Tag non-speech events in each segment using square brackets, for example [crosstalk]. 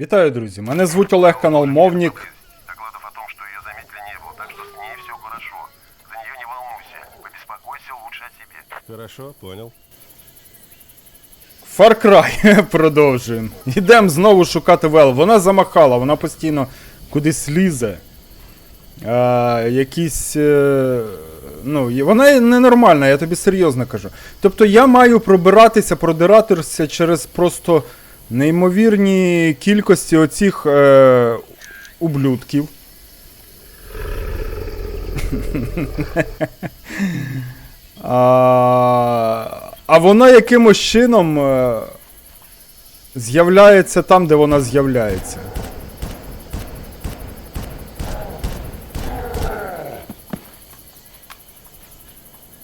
Вітаю, друзі! Мене звуть Олег, канал Мовнік. Докладов о том, что ее заметили, не было, так что с ней все хорошо. За нее не волнуйся. Побеспокойся лучше о себе. Хорошо, понял. Far Cry [laughs] продовжуємо. Йдемо знову шукати Вел. Вона замахала, вона постійно кудись лізе. А, якісь. Е, ну, вона ненормальна, я тобі серйозно кажу. Тобто я маю пробиратися, продиратися через просто неймовірні кількості оцих е, ублюдків. [laughs] А, а вона якимось чином е, з'являється там, де вона з'являється.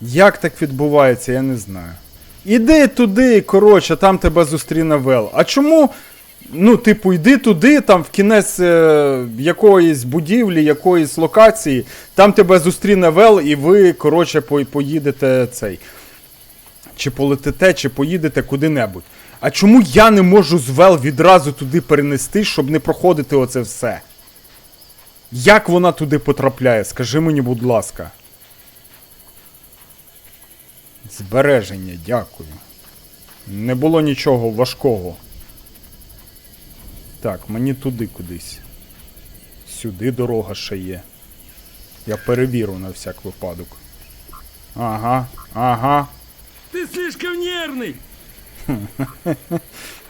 Як так відбувається, я не знаю. Іди туди, коротше, там тебе зустріне Вел. А чому? Ну, типу, йди туди, там в кінець е, якоїсь будівлі, якоїсь локації, там тебе зустріне Вел, і ви, коротше, по- поїдете цей. Чи полетите, чи поїдете куди-небудь. А чому я не можу з Вел відразу туди перенести, щоб не проходити оце все? Як вона туди потрапляє? Скажи мені, будь ласка. Збереження, дякую. Не було нічого важкого. Так, мені туди кудись. Сюди дорога ще є. Я перевірю на всяк випадок. Ага, ага. Ты слишком нервный! [laughs]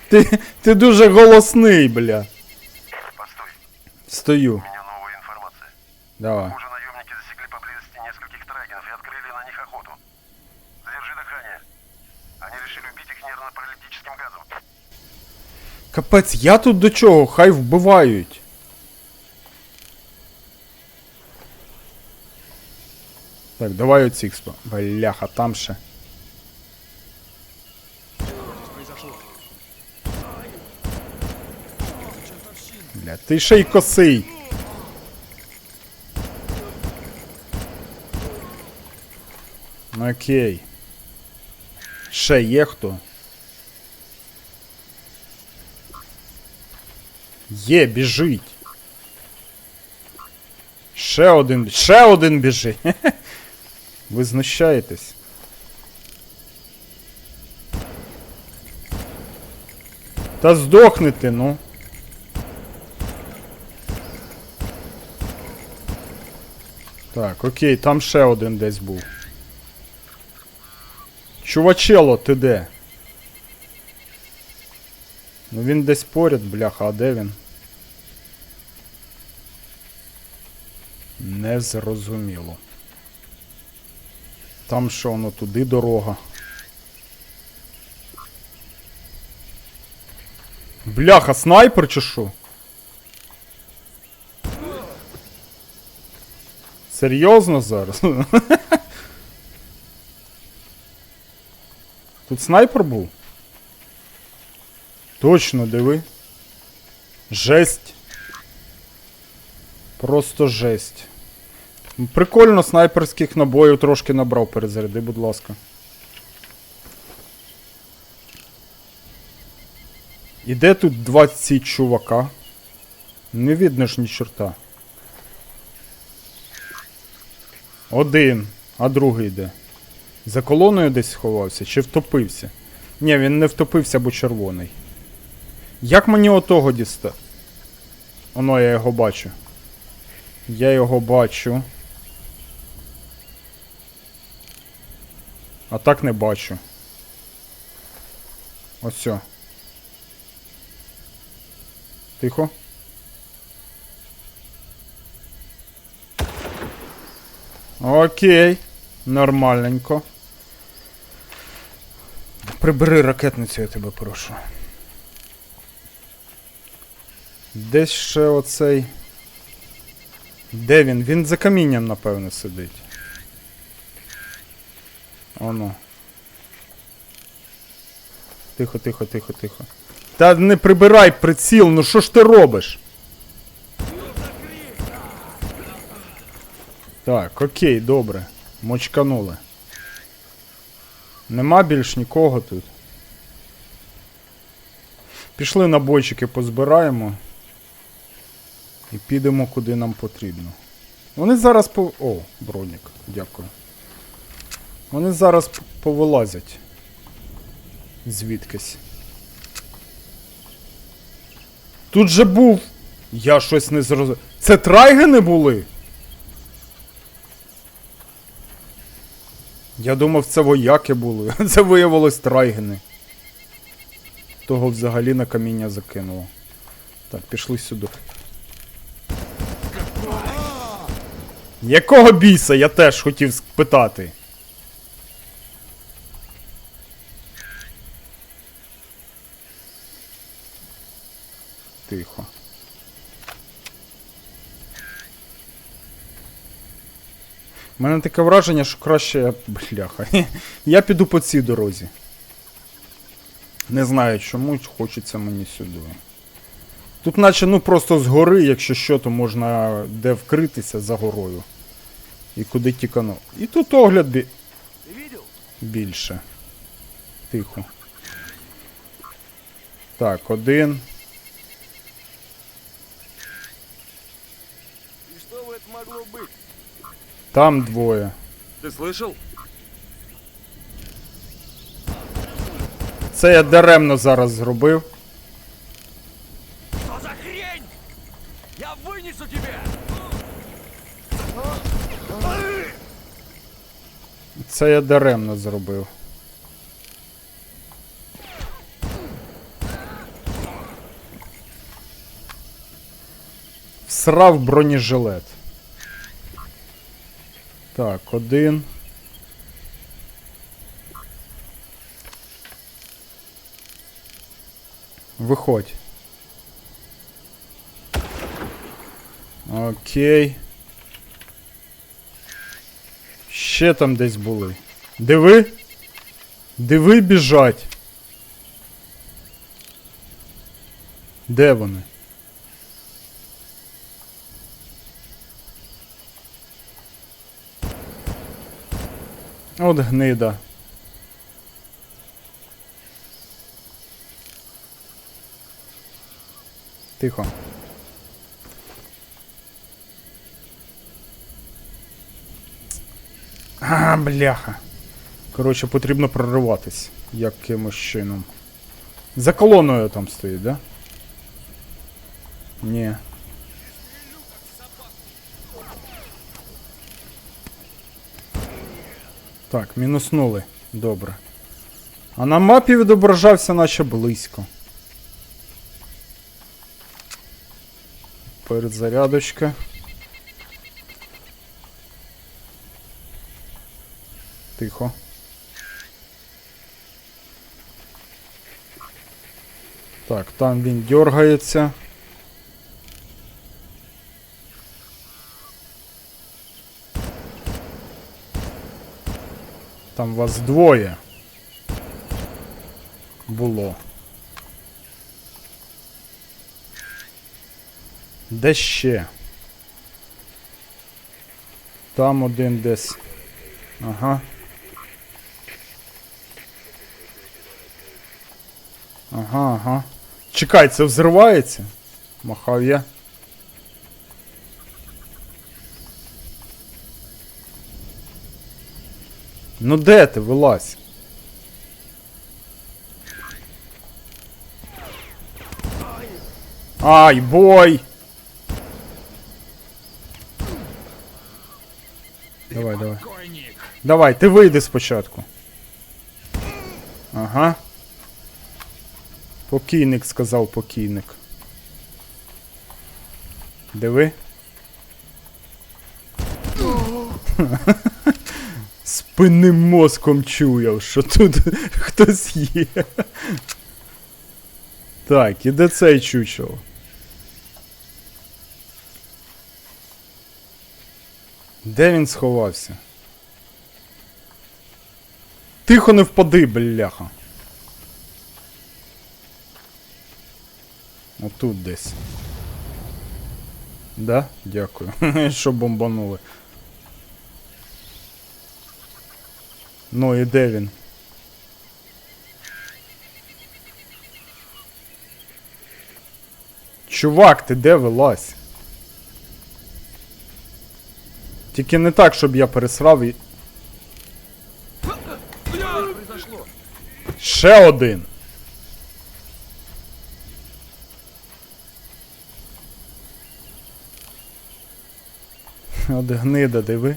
Ти, ти дуже голосний, бля. Постой, Стою. у меня новая информация. Давай. Капець, я тут до чого? Хай вбивають. Так, давай оцих спа. Бляха, там ще. Бля, ти ще й косий. Ну окей. Ще є хто? Є, біжить. Ще один. Ще один біжить. [laughs] Ви знущаєтесь. Та здохнете, ну. Так, окей, там ще один десь був. Чувачело, ти де? Ну він десь поряд, бляха, а де він? Незрозуміло. Там що воно туди дорога. Бляха, снайпер чи що? Серйозно зараз? [laughs] Тут снайпер був? Точно, диви. Жесть. Просто жесть. Прикольно, снайперських набоїв трошки набрав перезаряди, будь ласка. І де тут 20 чувака? Не видно ж ні чорта. Один, а другий де? За колоною десь сховався чи втопився? Ні, він не втопився, бо червоний. Як мені отого діста? Оно, я його бачу. Я його бачу. А так не бачу. Ось. Тихо. Окей. Нормальненько. Прибери ракетницю, я тебе прошу. Десь ще оцей. Де він? Він за камінням, напевно, сидить. Оно. Тихо, тихо, тихо, тихо. Та не прибирай приціл, ну що ж ти робиш? Так, окей, добре. Мочканули. Нема більш нікого тут. Пішли набойчики позбираємо. І підемо куди нам потрібно. Вони зараз по. О, бронік, дякую. Вони зараз повилазять. Звідкись. Тут же був. Я щось не зрозумів. Це трайгени були? Я думав, це вояки були. [laughs] Це виявилось трайгени. Того взагалі на каміння закинуло. Так, пішли сюди. Якого біса? Я теж хотів спитати. Тихо. У мене таке враження, що краще. я- Бляха. [laughs] Я піду по цій дорозі. Не знаю чому, хочеться мені сюди. Тут наче ну просто згори, якщо що, то можна де вкритися за горою. І куди тікано. І тут огляд бі... більше. Тихо. Так, один. И что бы это могло быть? Там двоє. Ты слышал? Це я даремно зараз зробив. Це я даремно зробив. Всрав бронежилет. Так, один. Виходь. Окей. Ще там десь були. Диви. Диви біжать. Де вони? От гнида. Тихо. А, бляха. Коротше, потрібно прориватись якимось чином. За колоною там стоїть, да? Ні. Так, мінуснули. Добре. А на мапі відображався наче близько. Перезарядочка. Тихо. Так, там він дергається. Там вас двоє. Було. Де ще? Там один десь. Ага. Ага, ага. Чекай, це взривається? Махав я. Ну де ти, вилазь? Ай, бой! Давай, давай. Давай, ти вийди спочатку. Ага. Покійник сказав покійник. Диви. [laughs] Спинним мозком чуяв, що тут [laughs] хтось є. Так, і де цей чучело? Де він сховався? Тихо не впади, бляха. Отут десь. Да? Дякую. [laughs] Що бомбанули. Ну і де він? Чувак, ти де вилазь? Тільки не так, щоб я пересрав і. Ще один. От гнида, диви.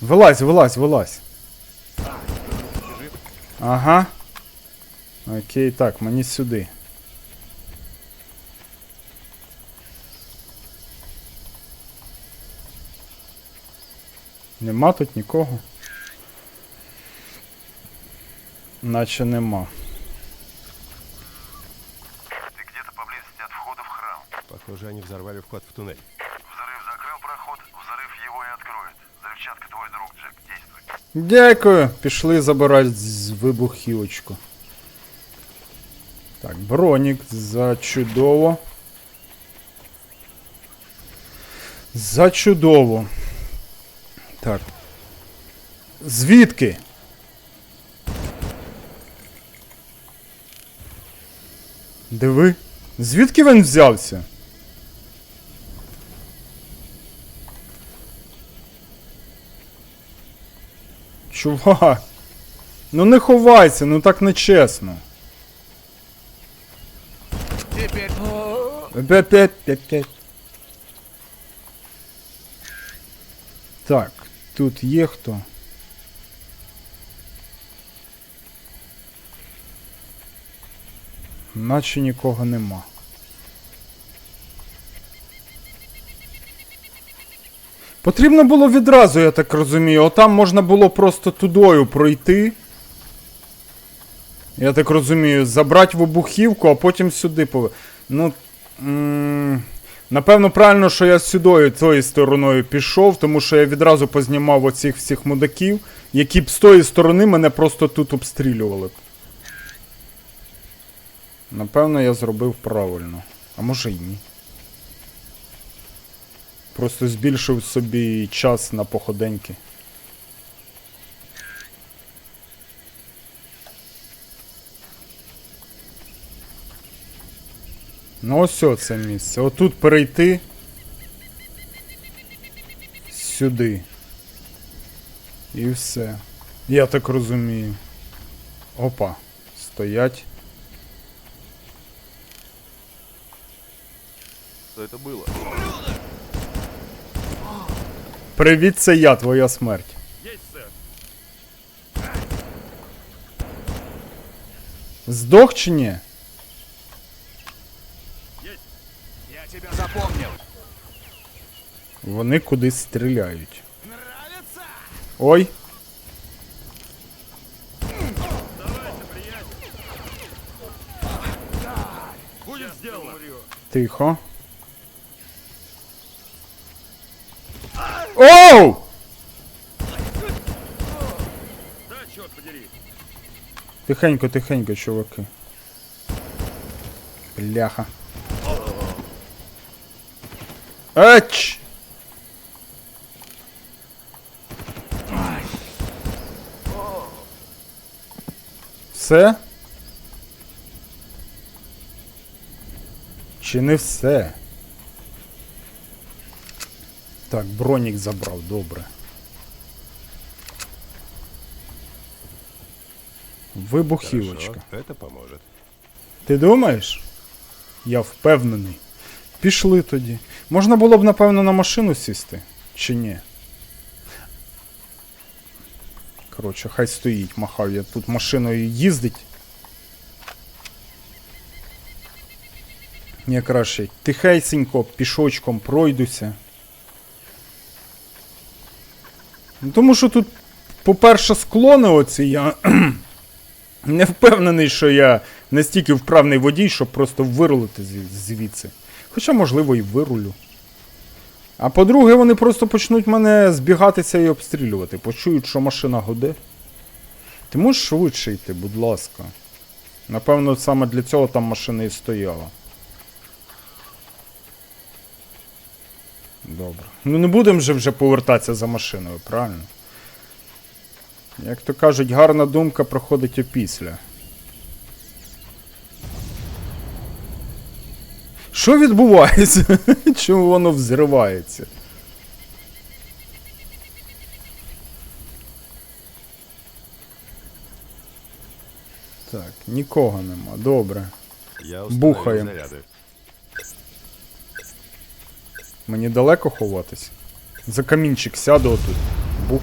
Вилазь, вилазь, вилазь. Ага. Окей, так, мені сюди. Нема тут нікого. Наче нема. Ты где-то поблизости от входа в храм. Похоже, они взорвали вход в туннель. Дякую. Пішли забирати з вибухівочку. Так, бронік за чудово. За чудово. Так. Звідки? Диви. Звідки він взявся? Чувак. Ну не ховайся, ну так п'ять, п'ять. Так, тут є хто. Наче нікого нема. Потрібно було відразу, я так розумію. Отам можна було просто тудою пройти. Я так розумію, забрати вибухівку, а потім сюди пов... Ну. Напевно, правильно, що я сюди цією стороною пішов, тому що я відразу познімав оцих всіх мудаків, які б з тої сторони мене просто тут обстрілювали. Напевно, я зробив правильно. А може й ні. Просто збільшив собі час на походеньки. Ну ось о це місце. Отут перейти. Сюди. І все. Я так розумію. Опа. Стоять. Что это было? Привіт, це я, твоя смерть. Здох чи ні? Я тебя запомнил. Вони кудись стріляють. Нравится? Ой. Тихо. Оу! Да, черт подери. Тихенько, тихенько, чуваки. Бляха. Еч! Все? Чи не все? Так, бронік забрав, добре. Вибухівочка. Это поможет. Ти думаєш? Я впевнений. Пішли тоді. Можна було б, напевно, на машину сісти, чи ні? Коротше, хай стоїть, махав я тут машиною їздить. Я краще тихесенько, пішочком пройдуся. Ну, тому що тут, по-перше, склони оці я [clears throat] не впевнений, що я настільки вправний водій, щоб просто вирулити зв- звідси. Хоча, можливо, і вирулю. А по-друге, вони просто почнуть мене збігатися і обстрілювати. Почують, що машина гуде. Ти можеш швидше йти, будь ласка. Напевно, саме для цього там машина і стояла. Добре. Ну не будемо же вже повертатися за машиною, правильно? Як то кажуть, гарна думка проходить опісля. Що відбувається? [laughs] Чому воно взривається? Так, нікого нема. Добре. Я установил Бухаем. Мені далеко ховатись? За камінчик сяду отут. Бух.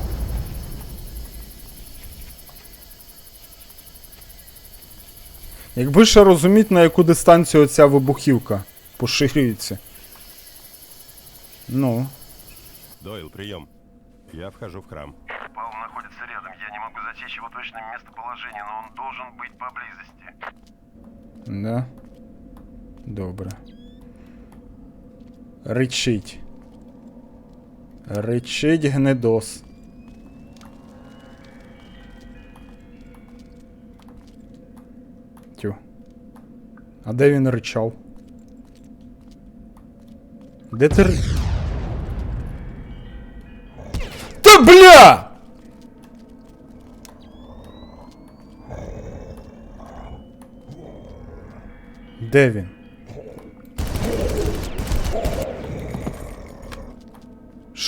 Якби ще розуміти, на яку дистанцію ця вибухівка поширюється. Ну, Дойл, прием. Я вхожу в храм. Павел находится рядом. Я не могу засечь его точное местоположение, но он должен быть поблизости. да. Добре. Ричить. Ричить гнедос. Тю. А де він ричав? Де ти ри... Та бля! Де він?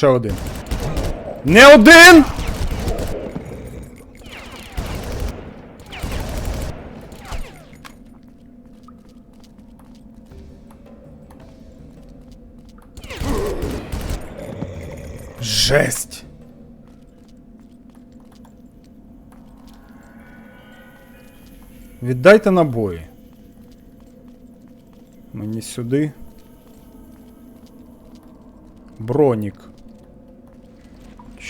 Ще один. Не один! Жесть! Віддайте набої. Мені сюди. Бронік.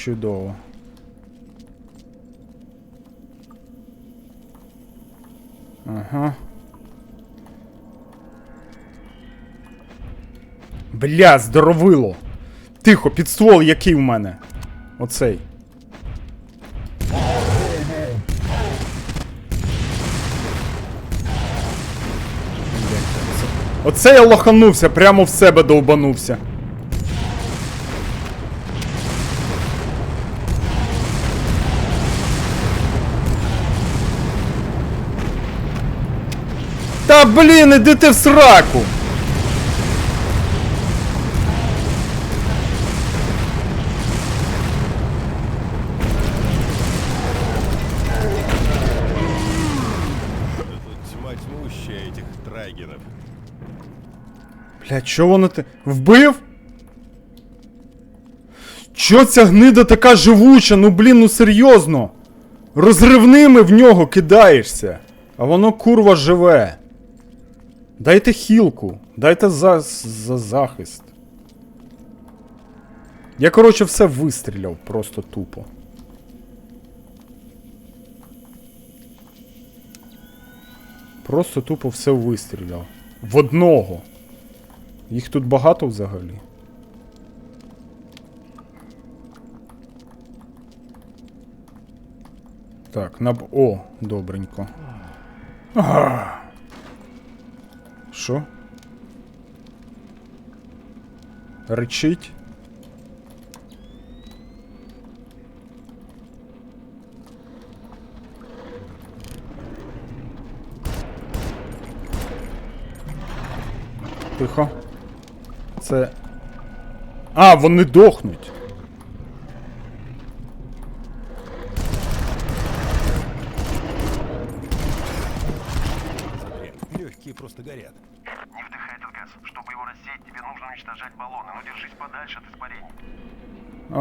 Чудово. Ага. Бля, здоровило. Тихо, підствол який в мене. Оцей. Оце я лоханувся, прямо в себе довбанувся. Блін, іди ти в сраку! Бля, чого воно ти. Вбив? Чо ця гнида така живуча? Ну блін, ну серйозно. Розривними в нього кидаєшся. А воно курва живе. Дайте хілку, дайте за, за захист. Я, коротше, все вистріляв просто тупо. Просто тупо все вистріляв. В одного. Їх тут багато взагалі. Так, на... О, добренько. Ага. Що? Речить? Тихо. Це. А, вони дохнуть.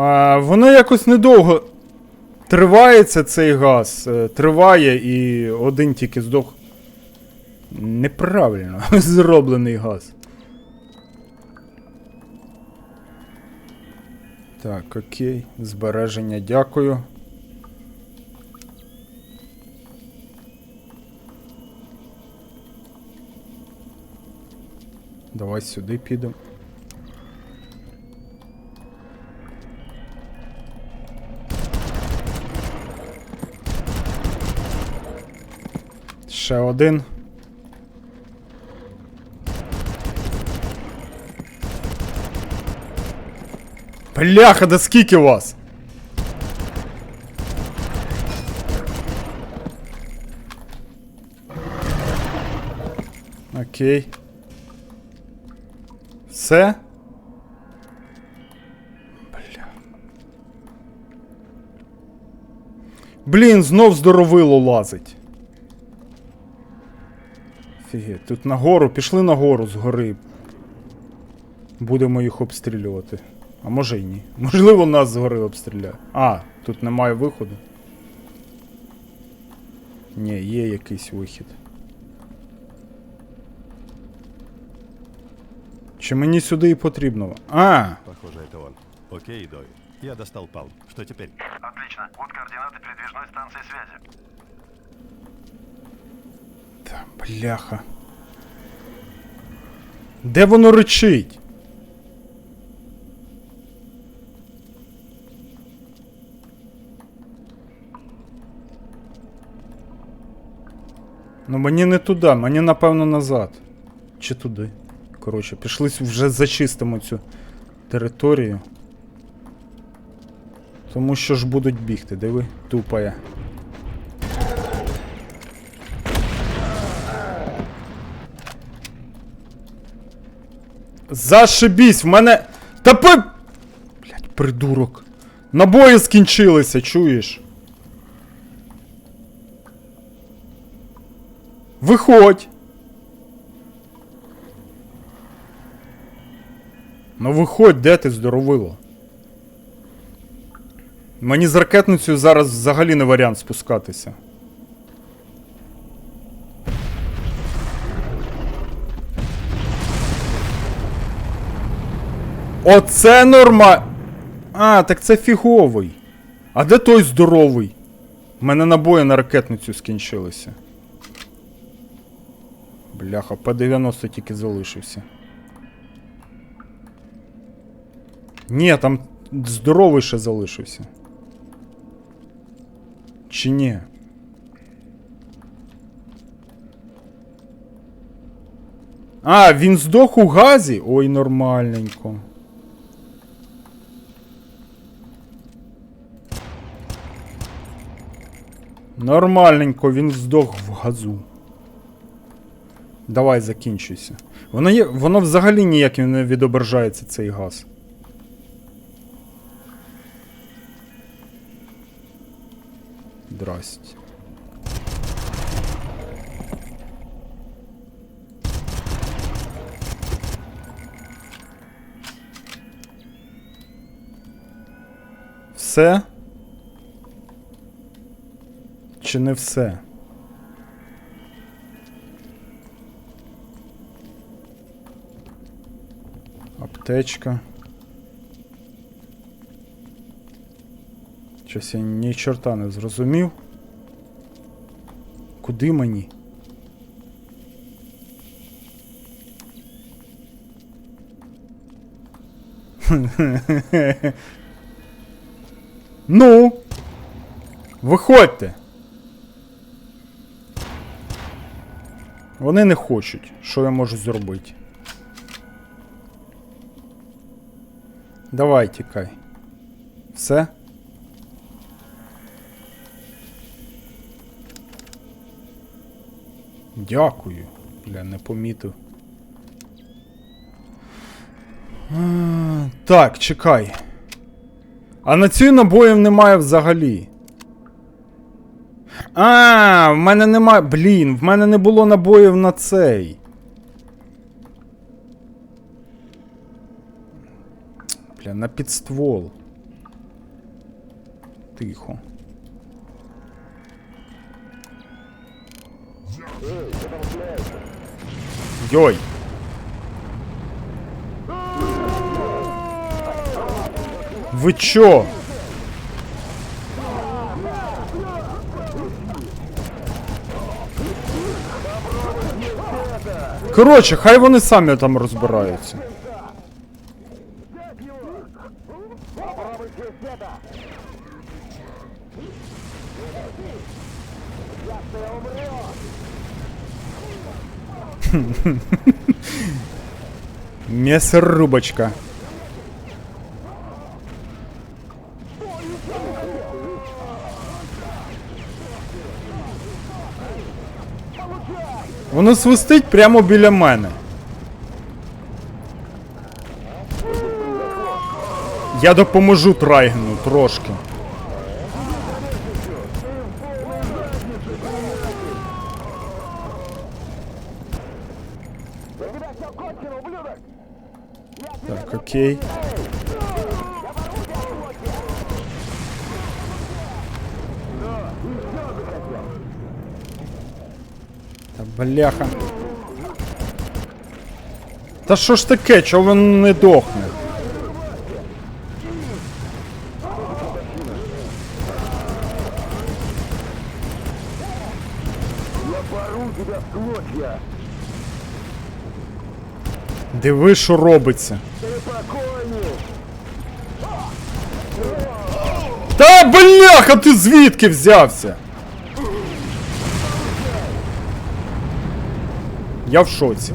А, воно якось недовго тривається цей газ. е, Триває і один тільки здох. Неправильно [laughs] зроблений газ. Так, окей. Збереження, дякую. Давай сюди підемо. Ще один. Бляха, да скільки вас? Окей. Все? Бля. Блін, знов здоровило лазить. Фігеть, тут нагору, пішли нагору згори. Будемо їх обстрілювати. А може й ні. [laughs] Можливо, нас згори обстріляють. А, тут немає виходу. Ні, є якийсь вихід. Чи мені сюди і потрібно? А! Похоже, это он. Окей, Дойл. Я достал палм. Что теперь? Отлично. Вот координаты передвижной станции связи. Та, бляха. Де воно речить? Ну мені не туди, мені напевно назад. Чи туди. Коротше, пішли вже зачистимо цю територію. Тому що ж будуть бігти, диви, тупая. Зашибісь, в мене. Та пи... Блять, придурок. Набої скінчилися, чуєш? Виходь. Ну виходь, де ти здоровило? Мені з ракетницею зараз взагалі не варіант спускатися. Оце норма. А, так це фіговий. А де той здоровий? У мене набої на ракетницю скінчилися. Бляха, П-90 тільки залишився. Ні, там здоровий ще залишився. Чи ні? А, він здох у газі? Ой, нормальненько. Нормальненько, він здох в газу. Давай закінчуйся. Воно, є, воно взагалі ніяк не відображається цей газ. Здрасте. Все? Чи не все? Аптечка. Щось я ні чорта не зрозумів. Куди мені? [laughs] ну. Виходьте. Вони не хочуть. Що я можу зробити? Давай, тікай. Все? Дякую. Бля, не помітив. Так, чекай. А на цій набоїв немає взагалі. А, в мене немає. Блін, в мене не було набоїв на цей. Бля, на підствол. Тихо. Йой. Ви чо? Коротше, хай вони самі там розбираються. [laughs] М'ясорубочка. Воно свистить прямо біля мене. Я допоможу Трайгену трошки. Так, окей. Бляха. Та що ж таке, чого він не дохне? Диви, що робиться. Та бляха, ти звідки взявся? Я в шоці.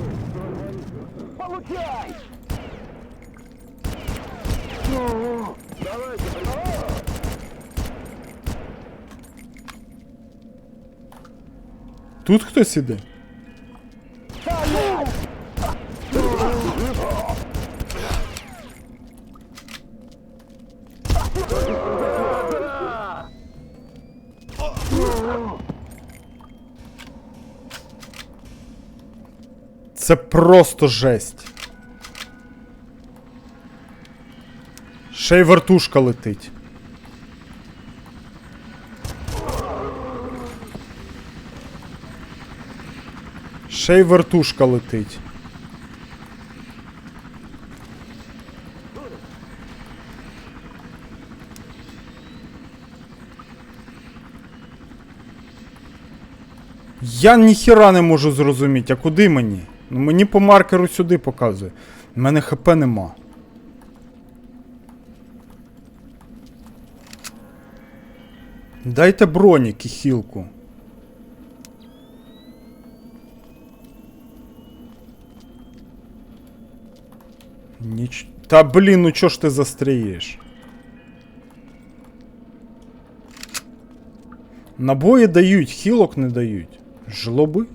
Тут хтось іде? Просто жесть. Ще й вертушка летить. Ще й вертушка летить. Я ніхіра не можу зрозуміти, а куди мені? Ну мені по маркеру сюди показує. У мене ХП нема. Дайте бронік і хілку. Ніч... Та блін, ну чо ж ти застрієш? Набої дають, хілок не дають. Жлоби?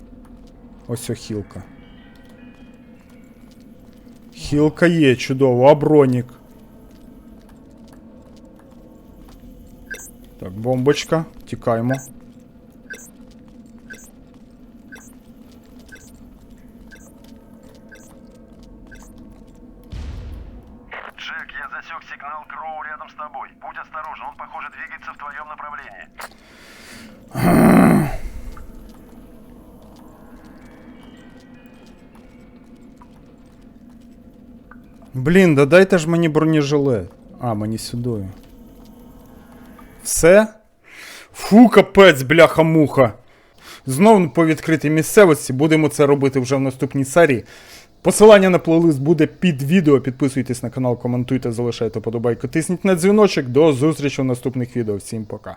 Ось о хілка. Хілка є, чудово, а бронік. Так, бомбочка, тікаємо. Джек, я засек сигнал Кроу рядом с тобой. Будь осторожен, он, похоже, двигается в твоем направлении. [clears throat] Блін, да дайте ж мені бронежилет. А, мені сюди. Все? Фу, капець, бляха-муха. Знову по відкритій місцевості. Будемо це робити вже в наступній серії. Посилання на плейлист буде під відео. Підписуйтесь на канал, коментуйте, залишайте подобайку. Тисніть на дзвіночок. До зустрічі в наступних відео. Всім пока.